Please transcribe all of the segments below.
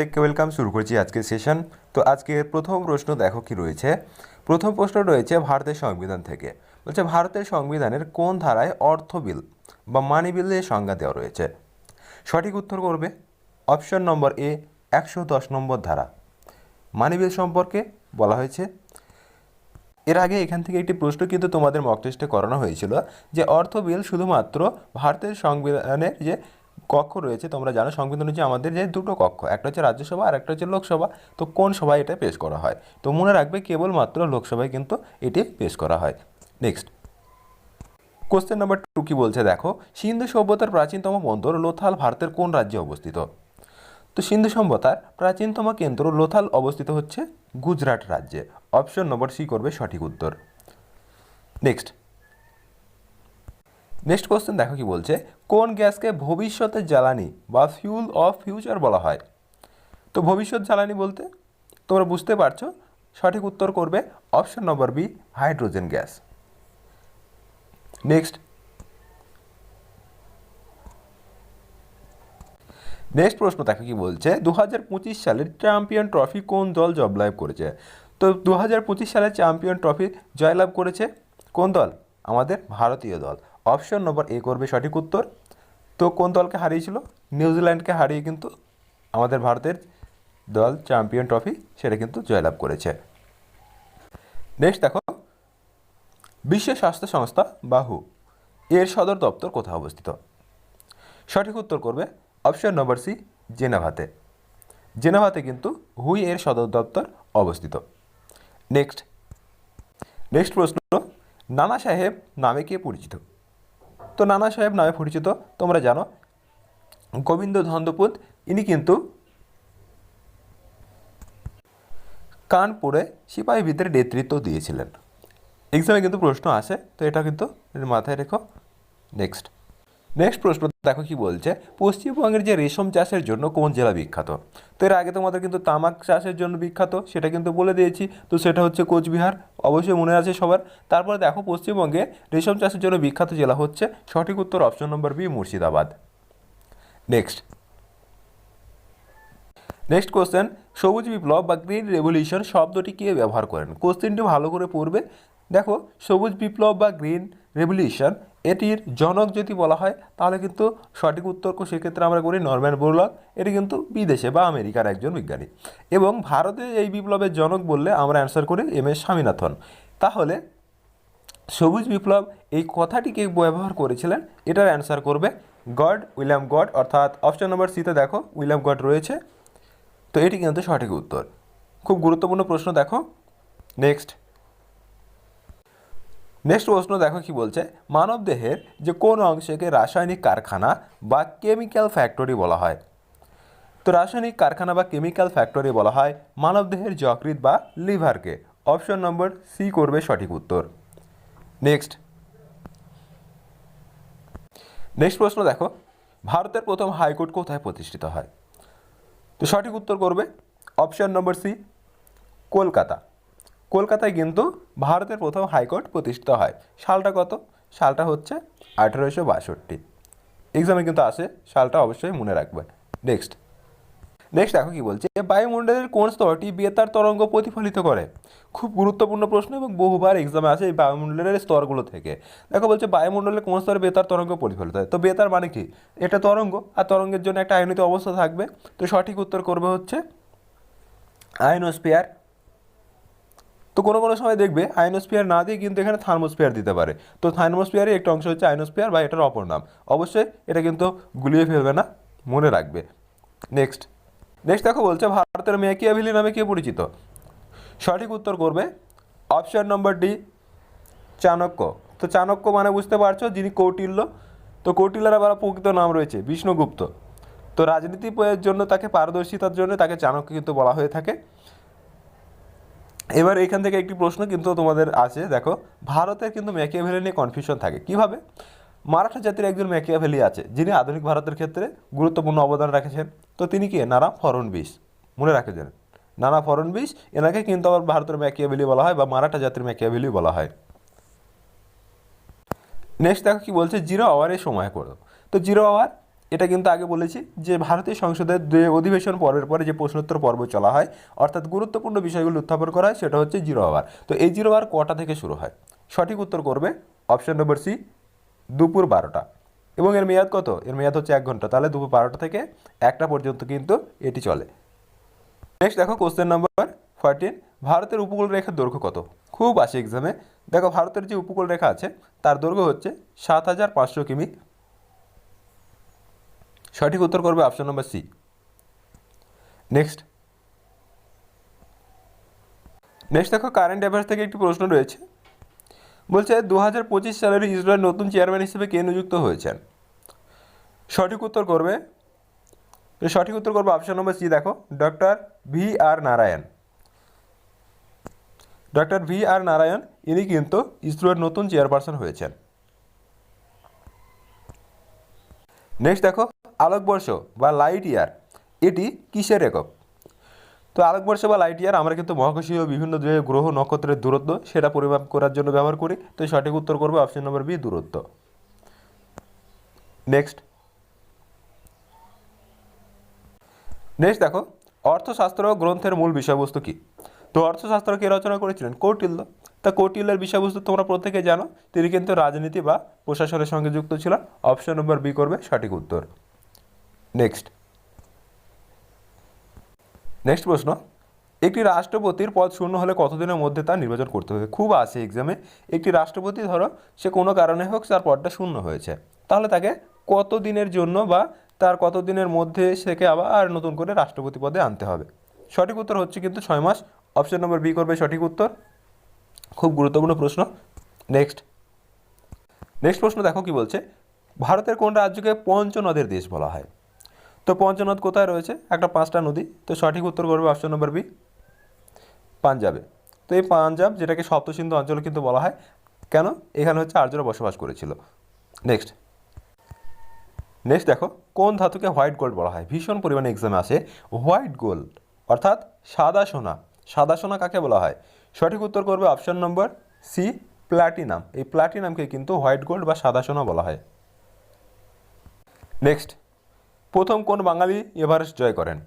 প্রত্যেককে ওয়েলকাম শুরু করছি আজকের সেশন তো আজকে প্রথম প্রশ্ন দেখো কি রয়েছে। প্রথম প্রশ্ন রয়েছে ভারতের সংবিধান থেকে। বলছে, ভারতের সংবিধানের কোন ধারায় অর্থ বিল বা মানি বিলের সংজ্ঞা দেওয়া রয়েছে? সঠিক উত্তর করবে। অপশন নম্বর এ, একশো দশ নম্বর ধারা। মানি বিল সম্পর্কে বলা হয়েছে। এর আগে এখান থেকে একটি প্রশ্ন কিন্তু তোমাদের মক টেস্টে করানো হয়েছিল যে অর্থ বিল শুধুমাত্র ভারতের সংবিধানের যে কক্ষ রয়েছে, তোমরা জানো সংবিধান হচ্ছে আমাদের যে দুটো কক্ষ, একটা হচ্ছে রাজ্যসভা আর একটা হচ্ছে লোকসভা, তো কোন সভায় এটা পেশ করা হয়? তো মনে রাখবে কেবলমাত্র লোকসভায় কিন্তু এটি পেশ করা হয়। নেক্সট কোশ্চেন নাম্বার টু কি বলছে? দেখো, সিন্ধু সভ্যতার প্রাচীনতম বন্দর লোথাল ভারতের কোন রাজ্যে অবস্থিত? তো সিন্ধু সভ্যতার প্রাচীনতম কেন্দ্র লোথাল অবস্থিত হচ্ছে গুজরাট রাজ্যে। অপশন নম্বর সি করবে সঠিক উত্তর। নেক্সট নেক্সট কোশ্চেন দেখো কি বলছে। কোন গ্যাসকে ভবিষ্যতের জ্বালানি বা ফিউল অফ ফিউচার বলা হয়? তো ভবিষ্যৎ জ্বালানি বলতে তোমরা বুঝতে পারছ, সঠিক উত্তর করবে option number B hydrogen gas next next প্রশ্ন দেখো কি বলছে দু হাজার পঁচিশ সালের চ্যাম্পিয়ন ট্রফি কোন দল জয়লাভ করেছে? তো দু সালের চ্যাম্পিয়ন ট্রফি জয়লাভ করেছে কোন দল? আমাদের ভারতীয় দল। অপশন নম্বর এ করবে সঠিক উত্তর। তো কোন দলকে হারিয়েছিল? নিউজিল্যান্ডকে হারিয়ে কিন্তু আমাদের ভারতের দল চ্যাম্পিয়ন ট্রফি সেটা কিন্তু জয়লাভ করেছে। নেক্সট দেখো, বিশ্ব স্বাস্থ্য সংস্থা বা হু এর সদর দপ্তর কোথায় অবস্থিত? সঠিক উত্তর করবে অপশন নম্বর সি, জেনেভাতে। জেনেভাতে কিন্তু হুই এর সদর দপ্তর অবস্থিত। নেক্সট নেক্সট প্রশ্ন নানা সাহেব নামে কে পরিচিত? তো নানা সাহেব নামে পরিচিত, তোমরা জানো। গোবিন্দ ধন্দপুত, ইনি কিন্তু কানপুরে সিপাহী ভিতরে নেতৃত্ব দিয়েছিলেন। এক্সামে কিন্তু প্রশ্ন আসে, তো এটা কিন্তু মাথায় রেখো। নেক্সট নেক্সট প্রশ্ন দেখো কি বলছে, পশ্চিমবঙ্গের যে রেশম চাষের জন্য কোন জেলা বিখ্যাত? তো এর আগে তোমাদের কিন্তু তামাক চাষের জন্য বিখ্যাত, সেটা কিন্তু বলে দিয়েছি। তো সেটা হচ্ছে কোচবিহার, অবশ্যই মনে আছে সবার। তারপরে দেখো পশ্চিমবঙ্গে রেশম চাষের জন্য বিখ্যাত জেলা হচ্ছে, সঠিক উত্তর option number B Murshidabad. Next next question সবুজ বিপ্লব বা গ্রিন রেভলিউশন শব্দটি কে ব্যবহার করেন? কোশ্চেনটি ভালো করে পড়বে। দেখো, সবুজ বিপ্লব বা গ্রিন রেভলিউশন এটির জনক যদি বলা হয়, তাহলে কিন্তু সঠিক উত্তর সেক্ষেত্রে আমরা করি নরম্যান বোরলক। এটি কিন্তু বিদেশে বা আমেরিকার একজন বিজ্ঞানী। এবং ভারতে এই বিপ্লবের জনক বললে আমরা অ্যান্সার করি এম এস স্বামীনাথন। তাহলে সবুজ বিপ্লব এই কথাটিকে ব্যবহার করেছিলেন, এটার অ্যান্সার করবে গড, উইলিয়াম গড, অর্থাৎ অপশন নম্বর সিতে দেখো, উইলিয়াম গড রয়েছে। তো এটি কিন্তু সঠিক উত্তর। খুব গুরুত্বপূর্ণ প্রশ্ন দেখো। নেক্সট নেক্সট প্রশ্ন দেখো কি বলছে মানব দেহের যে কোন অংশকে রাসায়নিক কারখানা বা কেমিক্যাল ফ্যাক্টরি বলা হয়? তো রাসায়নিক কারখানা বা কেমিক্যাল ফ্যাক্টরি বলা হয় মানবদেহের যকৃৎ বা লিভারকে। অপশন নম্বর সি করবে সঠিক উত্তর। নেক্সট। নেক্সট প্রশ্ন দেখো, ভারতের প্রথম হাইকোর্ট কোথায় প্রতিষ্ঠিত হয়? তো সঠিক উত্তর করবে অপশন নম্বর সি কলকাতা। কলকাতায় কিন্তু ভারতের প্রথম হাইকোর্ট প্রতিষ্ঠিত হয়। সালটা কত? সালটা হচ্ছে আঠেরোশো বাষট্টি। এক্সামে কিন্তু আসে, সালটা অবশ্যই মনে রাখবে। নেক্সট নেক্সট দেখো কি বলছে বায়ুমণ্ডলের কোন স্তরটি বেতার তরঙ্গ প্রতিফলিত করে? খুব গুরুত্বপূর্ণ প্রশ্ন এবং বহুবার এক্সামে আসে এই বায়ুমণ্ডলের স্তরগুলো থেকে। দেখো বলছে বায়ুমণ্ডলের কোন স্তরে বেতার তরঙ্গ প্রতিফলিত হয়? তো বেতার মানে কি? এটা তরঙ্গ, আর তরঙ্গের জন্য একটা আয়নিত অবস্থা থাকবে। তো সঠিক উত্তর করবে হচ্ছে আয়নোস্পিয়ার তো কোনো কোনো সময় দেখবে আয়নোস্পিয়ার না দিয়ে কিন্তু এখানে থার্মোস্পিয়ার দিতে পারে। তো থার্মোস্পিয়ারের একটা অংশ হচ্ছে আয়নোস্পিয়ার বা এটার অপর নাম। অবশ্যই এটা কিন্তু গুলিয়ে ফেলবে না, মনে রাখবে। নেক্সট নেক্সট দেখো বলছে ভারতের ম্যাকিয়াভেলি নামে কে পরিচিত? সঠিক উত্তর করবে অপশন নম্বর ডি চাণক্য। তো চাণক্য মানে বুঝতে পারছ যিনি কৌটিল্য। তো কৌটিল্যের আবার প্রকৃত নাম রয়েছে বিষ্ণুগুপ্ত। তো রাজনীতি জন্য তাকে পারদর্শিতার জন্য তাকে চাণক্য কিন্তু বলা হয়ে থাকে। এবার এখান থেকে একটি প্রশ্ন কিন্তু তোমাদের আছে, দেখো ভারতের কিন্তু ম্যাকিয়াভেলি নিয়ে কনফিউশন থাকে। কীভাবে? মারাঠা জাতির একজন ম্যাকিয়াভেলি আছে, যিনি আধুনিক ভারতের ক্ষেত্রে গুরুত্বপূর্ণ অবদান রেখেছেন। তো তিনি কে? নানা ফরনবিশ মনে রাখে যান নানা ফরনবিশ এনাকে কিন্তু আবার ভারতের ম্যাকিয়াভেলি বলা হয় বা মারাঠা জাতির ম্যাকিয়াভেলি বলা হয়। নেক্সট দেখো কি বলছে জিরো আওয়ারে সময় করো। তো জিরো আওয়ার এটা কিন্তু আগে বলেছি যে ভারতীয় সংসদের যে অধিবেশন পর্বের পরে যে প্রশ্নোত্তর পর্ব চলা হয়, অর্থাৎ গুরুত্বপূর্ণ বিষয়গুলো উত্থাপন করা হয়, সেটা হচ্ছে জিরো আওয়ার। তো এই জিরো আওয়ার কটা থেকে শুরু হয়? সঠিক উত্তর করবে অপশন নম্বর সি, দুপুর বারোটা। এবং এর মেয়াদ কত? এর মেয়াদ হচ্ছে এক ঘণ্টা। তাহলে দুপুর বারোটা থেকে একটা পর্যন্ত কিন্তু এটি চলে। নেক্সট দেখো কোশ্চেন নম্বর ফোরটিন ভারতের উপকূল রেখার দৈর্ঘ্য কত? খুব আসে এক্সামে দেখো ভারতের যে উপকূল রেখা আছে, তার দৈর্ঘ্য হচ্ছে সাত হাজার পাঁচশো কিমি। সঠিক উত্তর করবে option number C next next দেখো কারেন্ট অ্যাফেয়ার্স থেকে একটি প্রশ্ন রয়েছে। বলছে দু হাজার পঁচিশ সালের ইসরোয়ের নতুন চেয়ারম্যান হিসেবে কে নিযুক্ত হয়েছেন? সঠিক উত্তর করবে। সঠিক উত্তর করবে অপশন নম্বর সি দেখো doctor V R Narayan doctor V R Narayan ইনি কিন্তু ইসরোর নতুন চেয়ারপারসন হয়েছেন। নেক্সট দেখো আলোকবর্ষ বা লাইট ইয়ার, এটি কিসের একক? তো আলোকবর্ষ বা লাইট ইয়ার আমরা কিন্তু মহাকাশীয় বিভিন্ন গ্রহ নক্ষত্রের দূরত্ব, সেটা পরিমাপ করার জন্য ব্যবহার করি। তো সঠিক উত্তর করবে অপশন নম্বর বি দূরত্ব। নেক্সট নেক্সট দেখো, অর্থশাস্ত্র গ্রন্থের মূল বিষয়বস্তু কি? তো অর্থশাস্ত্র কে রচনা করেছিলেন? কৌটিল্য। তা কৌটিল্যের বিষয়বস্তু তোমরা প্রত্যেকে জানো, তিনি কিন্তু রাজনীতি বা প্রশাসনের সঙ্গে যুক্ত ছিলেন। অপশন নম্বর বি করবে, সঠিক উত্তর। নেক্সট নেক্সট প্রশ্ন, একটি রাষ্ট্রপতির পদ শূন্য হলে কতদিনের মধ্যে তার নির্বাচন করতে হবে? খুব আসে এক্সামে একটি রাষ্ট্রপতি ধরো, সে কোনো কারণে হোক তার পদটা শূন্য হয়েছে। তাহলে তাকে কত দিনের জন্য বা তার কত দিনের মধ্যে সেকে আবার নতুন করে রাষ্ট্রপতি পদে আনতে হবে? সঠিক উত্তর হচ্ছে কিন্তু ছয় মাস। অপশন নম্বর বি করবে সঠিক উত্তর। খুব গুরুত্বপূর্ণ প্রশ্ন। নেক্সট নেক্সট প্রশ্ন দেখো কি বলছে। ভারতের কোন রাজ্যকে পঞ্চনদের দেশ বলা হয়? তো পঞ্চনদ কোথায় রয়েছে? একটা পাঁচটা নদী। তো সঠিক উত্তর করবে অপশন নম্বর বি, পাঞ্জাবে। তো এই পাঞ্জাব, যেটাকে সপ্তসিন্ধু অঞ্চল কিন্তু বলা হয়, কেন? এখানে হচ্ছে আর্যরা বসবাস করেছিল। নেক্সট নেক্সট দেখো, কোন ধাতুকে হোয়াইট গোল্ড বলা হয়? ভীষণ পরিমাণে এক্সামে আসে। হোয়াইট গোল্ড, অর্থাৎ সাদা সোনা। সাদা সোনা কাকে বলা হয়? সঠিক উত্তর করবে অপশন নম্বর সি প্লাটিনাম। এই প্লাটিনামকে কিন্তু হোয়াইট গোল্ড বা সাদা সোনা বলা হয়। নেক্সট প্রথম কোন বাঙালি এভারেস্ট জয় করেন?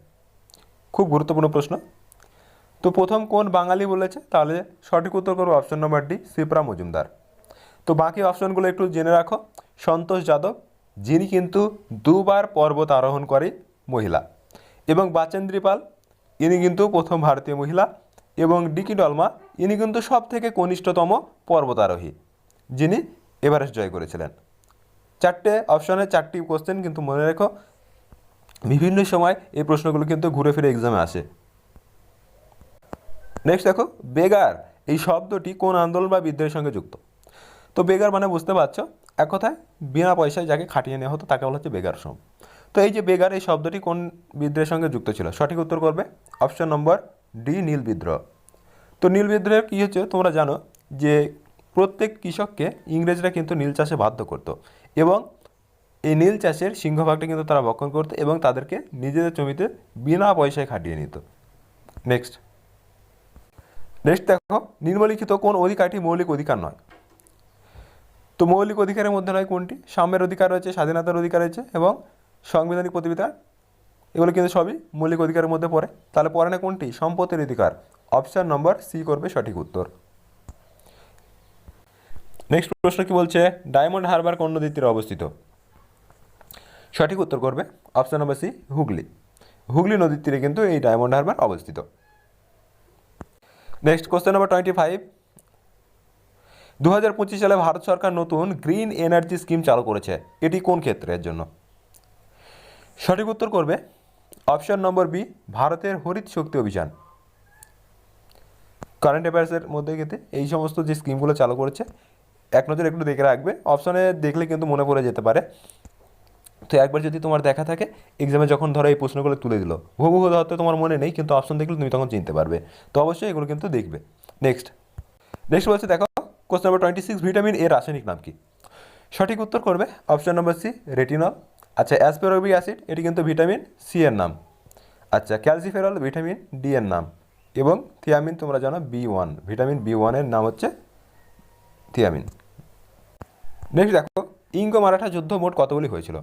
খুব গুরুত্বপূর্ণ প্রশ্ন। তো প্রথম কোন বাঙালি বলেছে? তাহলে সঠিক উত্তর করব option number D Shipra Majumdar. তো বাকি অপশনগুলো একটু জেনে রাখো। সন্তোষ যাদব, যিনি কিন্তু দুবার পর্বত আরোহণ করে মহিলা। এবং বাচেন্দ্রী পাল, ইনি কিন্তু প্রথম ভারতীয় মহিলা। এবং ডিকি ডলমা, ইনি কিন্তু সব থেকে কনিষ্ঠতম পর্বতারোহী যিনি এভারেস্ট জয় করেছিলেন। চারটে অপশনে চারটি কোশ্চেন কিন্তু মনে রেখো। বিভিন্ন সময় এই প্রশ্নগুলো কিন্তু ঘুরে ফিরে এক্সামে আসে। নেক্সট দেখো, বেগার, এই শব্দটি কোন আন্দোলন বা বিদ্রোহের সঙ্গে যুক্ত? তো বেগার মানে বুঝতে পারছ, এক কথায় বিনা পয়সায় যাকে খাটিয়ে নেওয়া হতো তাকে বলা হচ্ছে বেগার শ্রম তো এই যে বেগার, এই শব্দটি কোন বিদ্রোহের সঙ্গে যুক্ত ছিল? সঠিক উত্তর করবে? অপশন নম্বর ডি নীল বিদ্রোহ। তো নীল বিদ্রোহের কী হচ্ছে তোমরা জানো যে প্রত্যেক কৃষককে ইংরেজরা কিন্তু নীল চাষে বাধ্য করতো এবং এই নীল চাষের সিংহভাগটা কিন্তু তারা বক্ষণ করতো এবং তাদেরকে নিজেদের জমিতে বিনা পয়সায় খাটিয়ে নিত। নেক্সট নেক্সট দেখো, নিম্নলিখিত কোন অধিকারটি মৌলিক অধিকার নয়। তো মৌলিক অধিকারের মধ্যে নয় কোনটি? সাম্যের অধিকার রয়েছে, স্বাধীনতার অধিকার রয়েছে এবং সাংবিধানিক প্রতিবিধান এগুলো কিন্তু সবই মৌলিক অধিকারের মধ্যে পড়ে। তাহলে পড়ে না কোনটি? সম্পত্তির অধিকার। অপশান নম্বর সি করবে সঠিক উত্তর। নেক্সট প্রশ্ন কি বলছে? ডায়মন্ড হারবার কোন নদীর তীরে অবস্থিত? সঠিক উত্তর করবে option number C Hooghly. Hooghly নদীর তীরে কিন্তু এই ডায়মন্ড হারবার অবস্থিত। Next question number twenty five দু হাজার পঁচিশ সালে ভারত সরকার নতুন গ্রিন এনার্জি স্কিম চালু করেছে। এটি কোন ক্ষেত্রের জন্য? সঠিক উত্তর করবে অপশন নম্বর বি ভারতের হরিত শক্তি অভিযান। কারেন্ট অ্যাফেয়ার্সের মধ্যে কিন্তু এই সমস্ত যে স্কিমগুলো চালু করেছে, এক নজর একটু দেখে রাখবে। অপশনে দেখলে কিন্তু মনে পড়ে যেতে পারে। তো একবার যদি তোমার দেখা থাকে এক্সামে যখন ধরো এই প্রশ্নগুলো তুলে দিল, হুবহু হয়তো তোমার মনে নেই, কিন্তু অপশন দেখলে তুমি তখন চিনতে পারবে। তো অবশ্যই এগুলো কিন্তু দেখবে। নেক্সট নেক্সট বলছে, দেখো question number twenty six vitamin এর রাসায়নিক নাম কি? সঠিক উত্তর করবে অপশন নম্বর সি রেটিনল আচ্ছা অ্যাসপেরোবিক অ্যাসিড এটি কিন্তু ভিটামিন সি এর নাম। আচ্ছা ক্যালসিফেরল ভিটামিন ডি এর নাম। এবং থিয়ামিন তোমরা জানো বি ওয়ান ভিটামিন বি ওয়ানের নাম হচ্ছে থিয়ামিন নেক্সট দেখো, ইঙ্গ মারাঠা যুদ্ধ মোট কতগুলি হয়েছিল?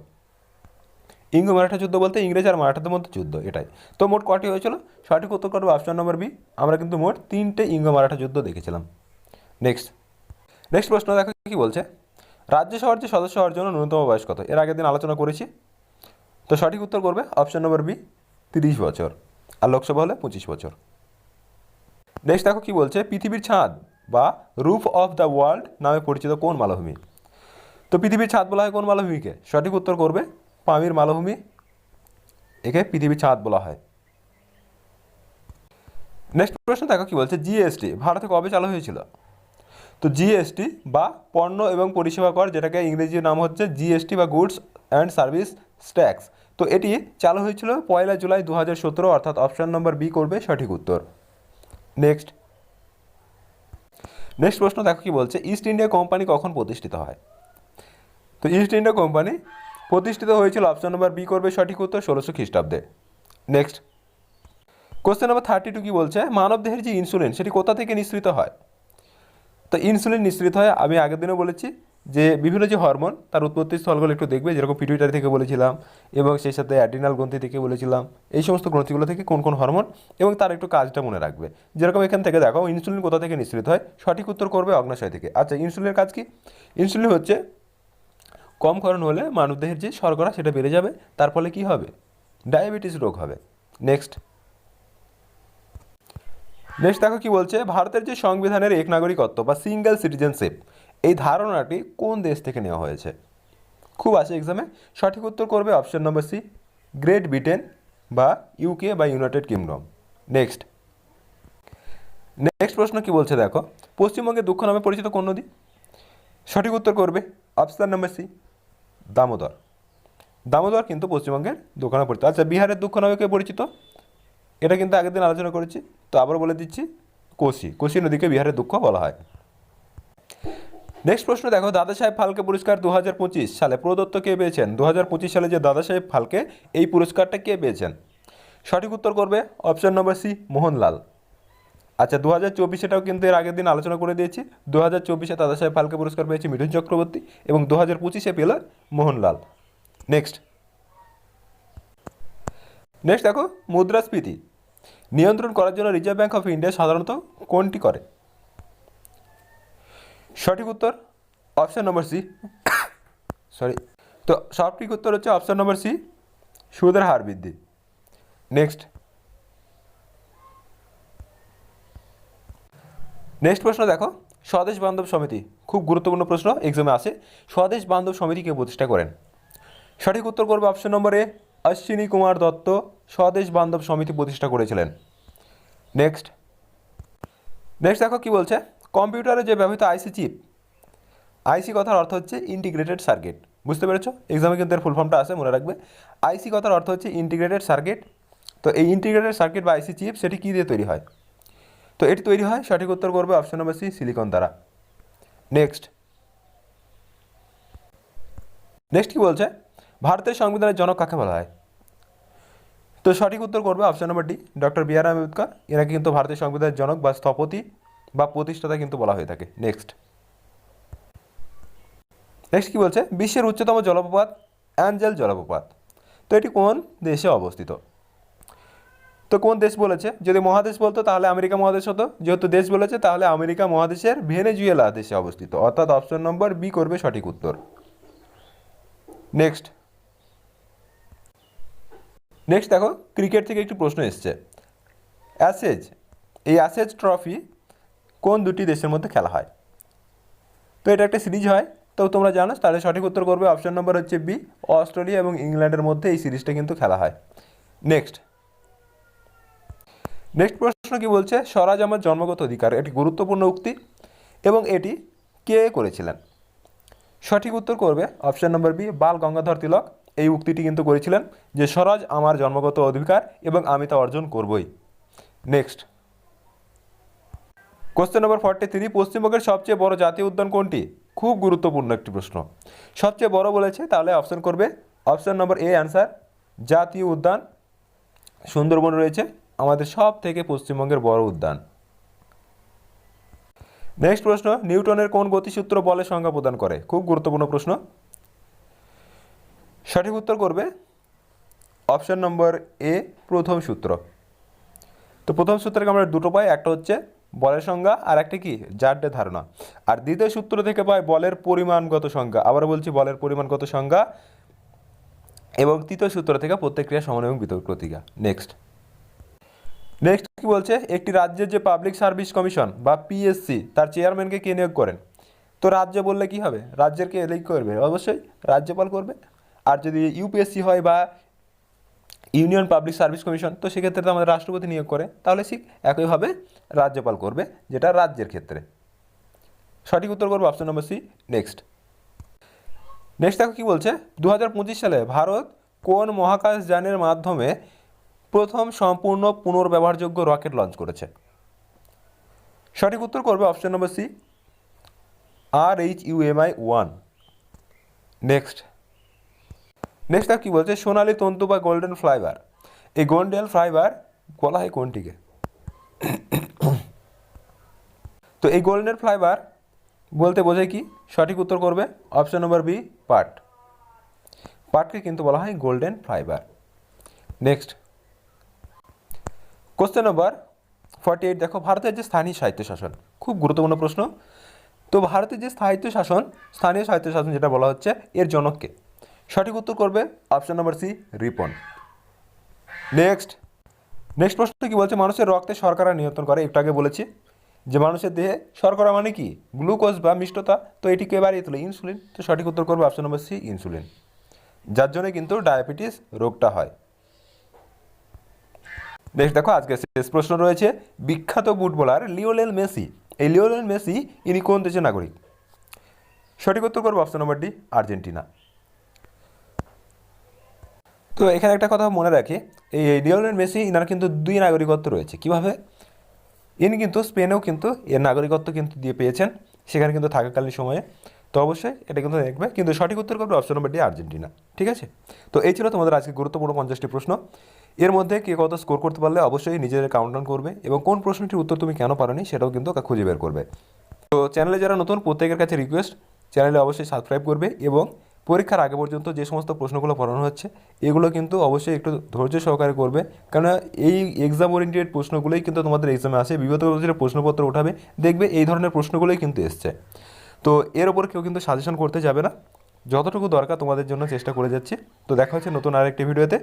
ইঙ্গ মারাঠা যুদ্ধ বলতে ইংরেজ আর মারাঠাদের মধ্যে যুদ্ধ, এটাই। তো মোট কটি হয়েছিল? সঠিক উত্তর করবে অপশন নম্বর বি আমরা কিন্তু মোট তিনটে ইঙ্গ মারাঠা যুদ্ধ দেখেছিলাম। নেক্সট নেক্সট প্রশ্ন দেখো কি বলছে? রাজ্যসভার যে সদস্য হওয়ার জন্য ন্যূনতম বয়স কত? এর আগের দিন আলোচনা করেছি। তো সঠিক উত্তর করবে অপশন নম্বর বি তিরিশ বছর আর লোকসভা হলে পঁচিশ বছর। নেক্সট দেখো কি বলছে? পৃথিবীর ছাদ বা রুফ অফ দ্য ওয়ার্ল্ড নামে পরিচিত কোন মালভূমি? তো পৃথিবীর ছাদ বলা হয় কোন মালভূমিকে? সঠিক উত্তর করবে পামির মালভূমি, একে পৃথিবীর ছাদ বলা হয়। নেক্সট প্রশ্ন দেখো কি বলছে জিএসটি ভারতে কবে চালু হয়েছিল? তো জিএসটি বা পণ্য এবং পরিষেবা কর, যেটাকে ইংরেজি নাম হচ্ছে জিএসটি বা গুডস অ্যান্ড সার্ভিস ট্যাক্স তো এটি চালু হয়েছিল পয়লা জুলাই দু হাজার সতেরো, অর্থাৎ অপশান নম্বর বি করবে সঠিক উত্তর। নেক্সট নেক্সট প্রশ্ন দেখো কি বলছে ইস্ট ইন্ডিয়া কোম্পানি কখন প্রতিষ্ঠিত হয়? তো ইস্ট ইন্ডিয়া কোম্পানি প্রতিষ্ঠিত হয়েছিল অপশন নম্বর বি করবে সঠিক উত্তর ষোলোশো খ্রিস্টাব্দে। Next question number thirty two কি বলছে? মানবদেহের যে ইনসুলিন সেটি কোথা থেকে নিঃসৃত হয়? তো ইনসুলিন নিঃসৃত হয়, আমি আগের দিনও বলেছি যে বিভিন্ন যে হরমোন তার উৎপত্তি স্থলগুলো একটু দেখবে, যেরকম পিটুইটারি থেকে বলেছিলাম, এবং সেই সাথে অ্যাড্রিনাল গ্রন্থি থেকে বলেছিলাম, এই সমস্ত গ্রন্থিগুলো থেকে কোন কোন হরমোন এবং তার একটু কাজটা মনে রাখবে। যেরকম এখান থেকে দেখো ইনসুলিন কোথা থেকে নিঃসৃত হয়? সঠিক উত্তর করবে অগ্নাশয় থেকে। আচ্ছা ইনসুলিনের কাজ কি? ইনসুলিন হচ্ছে কম ক্ষরণ হলে মানবদেহের যে শর্করা সেটা বেড়ে যাবে, তার ফলে কি হবে? ডায়াবেটিস রোগ হবে। নেক্সট নেক্সট দেখো কি বলছে? ভারতের যে সংবিধানের এক নাগরিকত্ব বা সিঙ্গেল সিটিজেনশিপ এই ধারণাটি কোন দেশ থেকে নেওয়া হয়েছে? খুব আছে এক্সামে সঠিক উত্তর করবে option number C Great Britain বা ইউকে বা ইউনাইটেড কিংডম নেক্সট নেক্সট প্রশ্ন কি বলছে দেখো? পশ্চিমবঙ্গে দুঃখ নামে পরিচিত কোন নদী? সঠিক উত্তর করবে option number C Damodar. Damodar কিন্তু পশ্চিমবঙ্গের দুঃখ পরিচিত। আচ্ছা বিহারের দুঃখ নামে কে পরিচিত? এটা কিন্তু আগের দিন আলোচনা করেছি, তো আবার বলে দিচ্ছি কোশি কোশি নদীকে বিহারের দুঃখ বলা হয়। নেক্সট প্রশ্ন, দেখো, দাদা সাহেব ফালকে পুরস্কার দু হাজার পঁচিশ সালে প্রদত্ত কে পেয়েছেন? দু হাজার পঁচিশ সালে যে দাদা সাহেব ফালকে, এই পুরস্কারটা কে পেয়েছেন? সঠিক উত্তর করবে অপশন নম্বর সি, মোহনলাল। আচ্ছা দু হাজার চব্বিশেটাও কিন্তু এর আগের দিন আলোচনা করে দিয়েছি। দু হাজার চব্বিশে দাদা সাহেব ফালকে পুরস্কার পেয়েছে মিঠুন চক্রবর্তী এবং দু হাজার পঁচিশে পেল মোহনলাল। নেক্সট নেক্সট দেখো, মুদ্রাস্ফীতি। নিয়ন্ত্রণ করার জন্য রিজার্ভ ব্যাঙ্ক অফ ইন্ডিয়া সাধারণত কোনটি করে? সঠিক উত্তর অপশান নম্বর সি সরি তো সঠিক উত্তর হচ্ছে অপশান নম্বর সি সুদের হার বৃদ্ধি। নেক্সট নেক্সট প্রশ্ন দেখো। স্বদেশ বান্ধব সমিতি, খুব গুরুত্বপূর্ণ প্রশ্ন এক্সামে আসে। স্বদেশ বান্ধব সমিতি কে প্রতিষ্ঠা করেন? সঠিক উত্তর করবে option number A, Ashwini Kumar Dutta Swadesh Bandhab Samiti প্রতিষ্ঠা করেছিলেন। নেক্সট নেক্সট দেখো কি বলছে? কম্পিউটারে যে ব্যবহৃত আইসি চিপ আইসি কথার অর্থ হচ্ছে ইন্টিগ্রেটেড সার্কিট বুঝতে পেরেছ? এক্সামে কিন্তু এর ফুল ফর্মটা আছে, মনে রাখবে। আইসি কথার অর্থ হচ্ছে ইন্টিগ্রেটেড সার্কিট তো এই ইন্টিগ্রেটেড সার্কিট বা আইসি চিপ, সেটি কী দিয়ে তৈরি হয়? তো এটি তৈরি হয় সঠিক উত্তর করবে অপশন নম্বর সি সিলিকন দ্বারা। নেক্সট নেক্সট কি বলছে? ভারতের সংবিধানের জনক কাকে বলা হয়? তো সঠিক উত্তর করবে option number D doctor B R Ambedkar. এনাকে কিন্তু ভারতের সংবিধানের জনক বা স্থপতি বা প্রতিষ্ঠাতা কিন্তু বলা হয়ে থাকে। নেক্সট নেক্সট কি বলছে? বিশ্বের উচ্চতম জলপ্রপাত, অ্যাঞ্জেল জলপ্রপাত। তো এটি কোন দেশে অবস্থিত? তো কোন দেশ বলেছে? যদি মহাদেশ বলতো, তাহলে আমেরিকা মহাদেশ হতো। যেহেতু দেশ বলেছে, তাহলে আমেরিকা মহাদেশের ভেনেজুয়েলা দেশে অবস্থিত। অর্থাৎ অপশন নম্বর বি করবে সঠিক উত্তর। নেক্সট নেক্সট দেখো ক্রিকেট থেকে একটি প্রশ্ন এসছে। অ্যাসেজ এই অ্যাসেজ ট্রফি কোন দুটি দেশের মধ্যে খেলা হয়? তো এটা একটা সিরিজ হয়। তো তোমরা জানো, তাহলে সঠিক উত্তর করবে অপশন নম্বর হচ্ছে বি অস্ট্রেলিয়া এবং ইংল্যান্ডের মধ্যে এই সিরিজটা কিন্তু খেলা হয়। নেক্সট নেক্সট প্রশ্ন কি বলছে? স্বরাজ আমার জন্মগত অধিকার। এটি গুরুত্বপূর্ণ উক্তি এবং এটি কে করেছিলেন? সঠিক উত্তর করবে option number B, Bal Gangadhar Tilak. এই উক্তিটি কিন্তু করেছিলেন যে, স্বরাজ আমার জন্মগত অধিকার এবং আমি তা অর্জন করবই। Next. Question number forty three পশ্চিমবঙ্গের সবচেয়ে বড় জাতীয় উদ্যান কোনটি? খুব গুরুত্বপূর্ণ একটি প্রশ্ন। সবচেয়ে বড় বলেছে, তাহলে অপশন করবে। অপশন নম্বর এ অ্যান্সার জাতীয় উদ্যান। সুন্দরবন রয়েছে। আমাদের সব থেকে পশ্চিমবঙ্গের বড় উদ্যান। নেক্সট প্রশ্ন, নিউটনের কোন গতিসূত্র বলে সংজ্ঞা প্রদান করে? খুব গুরুত্বপূর্ণ প্রশ্ন। সঠিক উত্তর করবে অপশন নম্বর এ প্রথম সূত্র। তো প্রথম সূত্রকে আমরা দুটো পাই, একটা হচ্ছে বলের সংজ্ঞা আর একটা কি? জাড্ডের ধারণা। আর দ্বিতীয় সূত্র থেকে পাই বলের পরিমাণগত সংজ্ঞা। আবার বলছি বলের পরিমাণগত সংজ্ঞা এবং তৃতীয় সূত্র থেকে প্রত্যেক ক্রিয়া সমান এবং বিতর্ক প্রতিক্রিয়া। নেক্সট নেক্সট কি বলছে? একটি রাজ্যের যে পাবলিক সার্ভিস কমিশন বা পিএসসি তার চেয়ারম্যানকে কে নিয়োগ করেন? তো রাজ্য বললে কি হবে? রাজ্যের কে এলেই করবে? অবশ্যই রাজ্যপাল করবে। আর যদি ইউপিএসসি হয় বা ইউনিয়ন পাবলিক সার্ভিস কমিশন তো সেক্ষেত্রে তো আমাদের রাষ্ট্রপতি নিয়োগ করে। তাহলে ঠিক একইভাবে রাজ্যপাল করবে, যেটা রাজ্যের ক্ষেত্রে। সঠিক উত্তর করব option number C next next দেখো কি বলছে? দু হাজার পঁচিশ সালে ভারত কোন মহাকাশ যানের মাধ্যমে প্রথম সম্পূর্ণ পুনর্ব্যবহারযোগ্য রকেট লঞ্চ করেছে। সঠিক উত্তর করবে option number C R H UMI one next next আর কি বলছে? সোনালী তন্তু বা গোল্ডেন ফ্লাইবার এই গোল্ডেন ফ্লাইবার বলা হয় কোনটিকে? তো এই গোল্ডেন ফ্লাইবার বলতে বোঝায় কি? সঠিক উত্তর করবে অপশন নম্বর বি পাট। পাটকে কিন্তু বলা হয় golden fibre next question number forty eight দেখো, ভারতের যে স্থানীয় সাহিত্য শাসন, খুব গুরুত্বপূর্ণ প্রশ্ন। তো ভারতের যে সাহিত্য শাসন, স্থানীয় সাহিত্য শাসন যেটা বলা হচ্ছে, এর জনককে সঠিক উত্তর করবে option number C Ripon. Next next প্রশ্ন কি বলছে? মানুষের রক্তে শর্করা নিয়ন্ত্রণ করে, একটু আগে বলেছি। যে মানুষের দেহে শর্করা মানে কি? গ্লুকোজ বা মিষ্টতা। তো এটিকে বাড়িয়ে তোলে ইনসুলিন তো সঠিক উত্তর করবে অপশন নম্বর সি ইনসুলিন যার জন্য কিন্তু ডায়াবেটিস রোগটা হয়। নেক্সট দেখো, আজকে শেষ প্রশ্ন রয়েছে, বিখ্যাত ফুটবলার লিওনেল মেসি। এই লিওনেল মেসি, ইনি কোন দেশের নাগরিক? সঠিক উত্তর করব অপশন নম্বর ডি আর্জেন্টিনা। তো এখানে একটা কথা মনে রাখি, এই লিওনেল মেসি, ইনার কিন্তু দুই নাগরিকত্ব রয়েছে। কীভাবে? ইনি কিন্তু স্পেনেও কিন্তু এর নাগরিকত্ব কিন্তু দিয়ে পেয়েছেন, সেখানে কিন্তু থাকাকালীন সময়ে। তো অবশ্যই এটা কিন্তু দেখবে। কিন্তু সঠিক উত্তর করবে অপশন নম্বর ডি আর্জেন্টিনা। ঠিক আছে? তো এই ছিল তোমাদের আজকে গুরুত্বপূর্ণ পঞ্চাশটি প্রশ্ন। এর মধ্যে কে কত স্কোর করতে পারলে অবশ্যই নিজের কাউন্টডাউন করবে এবং কোন প্রশ্নটির উত্তর তুমি কেন পারোনি সেটাও কিন্তু খুঁজে বের করবে। তো চ্যানেলে যারা নতুন, প্রত্যেকের কাছে রিকোয়েস্ট চ্যানেলে অবশ্যই সাবস্ক্রাইব করবে এবং পরীক্ষার আগে পর্যন্ত যে সমস্ত প্রশ্নগুলো পড়ানো হচ্ছে, এগুলো কিন্তু অবশ্যই একটু ধৈর্য সহকারে করবে। কেননা এই এক্সাম ওরিয়েন্টেড প্রশ্নগুলোই কিন্তু তোমাদের এক্সামে আসে, বিগত বছরের প্রশ্নপত্র উঠাবে, দেখবে এই ধরনের প্রশ্নগুলোই কিন্তু এসছে। তো এর ওপর কেউ কিন্তু সাজেশন করতে যাবে না। যতটুকু দরকার তোমাদের জন্য চেষ্টা করে যাচ্ছি। তো দেখা হচ্ছে নতুন আরেকটি ভিডিওতে